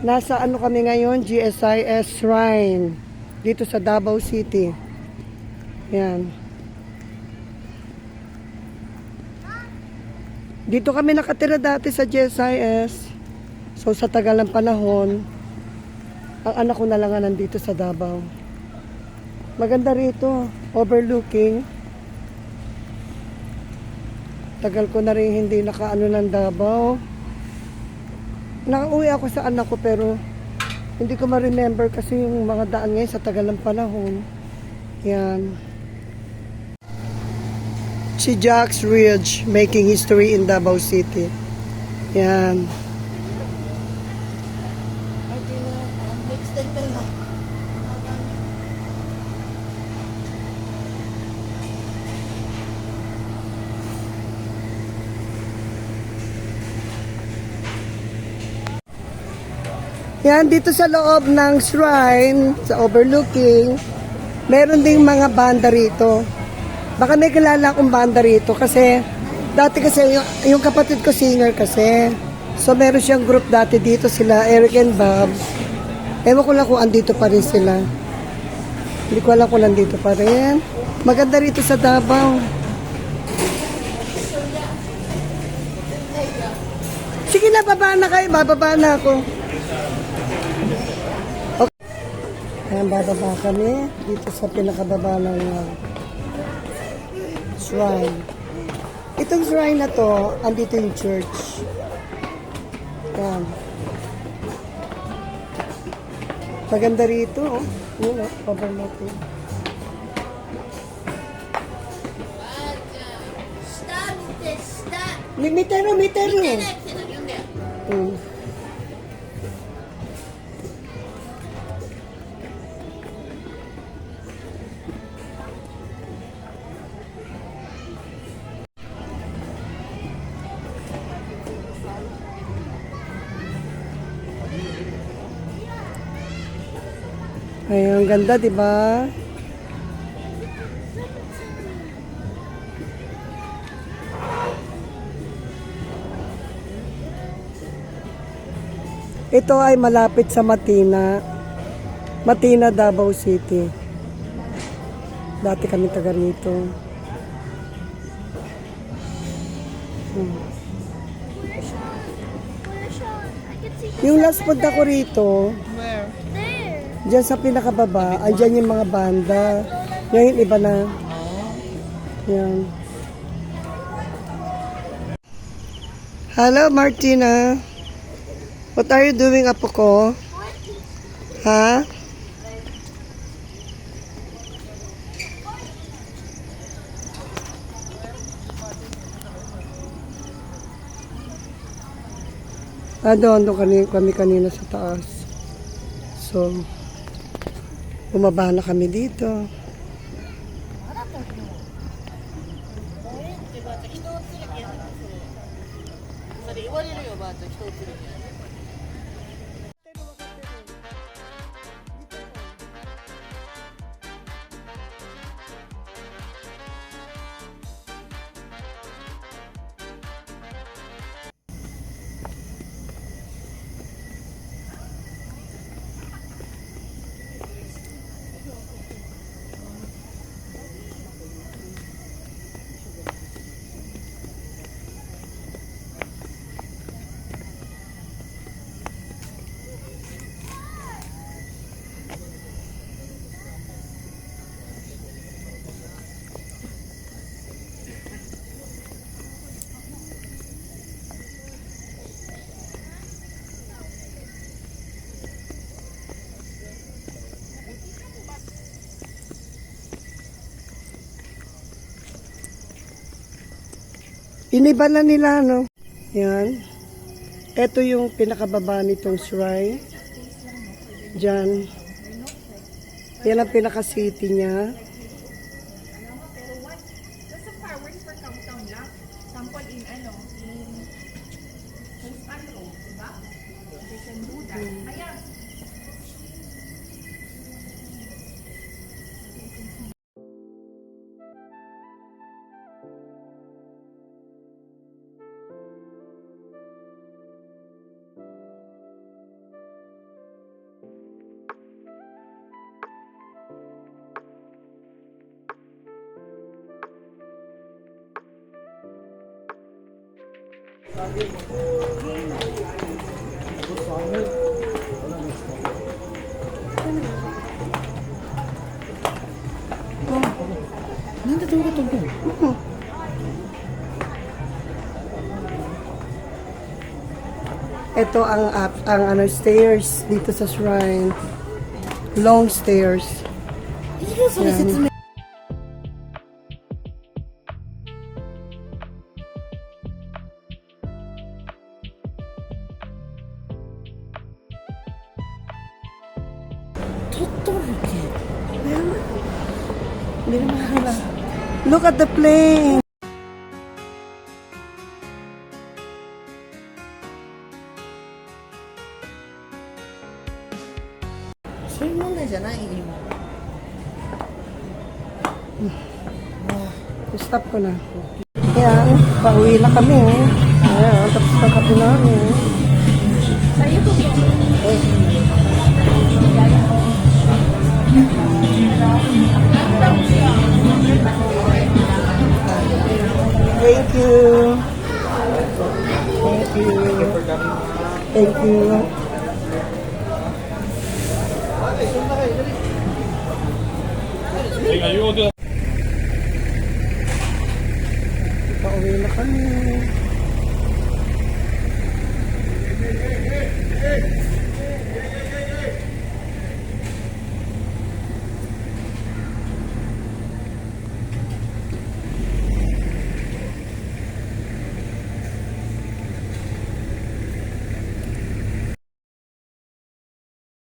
Nasa ano kami ngayon, GSIS Shrine. Dito sa Davao City. Yan. Dito kami nakatira dati sa GSIS. So sa tagal ng panahon, ang anak ko na lang nandito sa Davao. Maganda rito, overlooking. Tagal ko na rin hindi nakaano ng Davao. Nakauwi ako sa anak ko pero hindi ko ma-remember kasi yung mga daan ngayon sa tagal ng panahon. Yan. Si Jack's Ridge making history in Davao City. Yan. Yan, dito sa loob ng shrine, sa overlooking, meron ding mga banda rito. Baka may kilala akong banda rito kasi dati kasi yung, yung kapatid ko singer kasi. So meron siyang group dati dito sila, Eric and Bob. Ewan ko lang kung andito pa rin sila. Hindi ko alam kung nandito pa rin. Maganda rito sa Davao. Sige na, baba na kayo. Bababa na ako. Ayan, bababa kami dito sa pinakababa ng uh, shrine. Itong shrine na to, andito yung church. Ayan. Maganda rito, oh. Yun, oh. Stop this, stop. May mitero, mitero. Hmm. Ay, ang ganda, di ba? Ito ay malapit sa Matina. Matina, Davao City. Dati kami taga rito. Hmm. Yung last punta ko rito. Diyan sa pinakababa, andyan yung mga banda. Yung iba na. Yan. Hello, Martina. What are you doing, apo ko? Ha? Ah, doon, doon kami, kami kanina sa taas. So, bumaba na kami dito. Iniba na nila, no? Yan. Ito yung pinakababa nitong shrine. Diyan. Yan ang pinaka-city niya. Ito ang up, ang ano stairs dito sa shrine. Long stairs. Hindi na makakala. Look at the plane. Stop ko na. Ayan, pauwi na kami. Ayan, tapos na kape namin. Thank you. Thank you. Thank you. Pauwi na kami.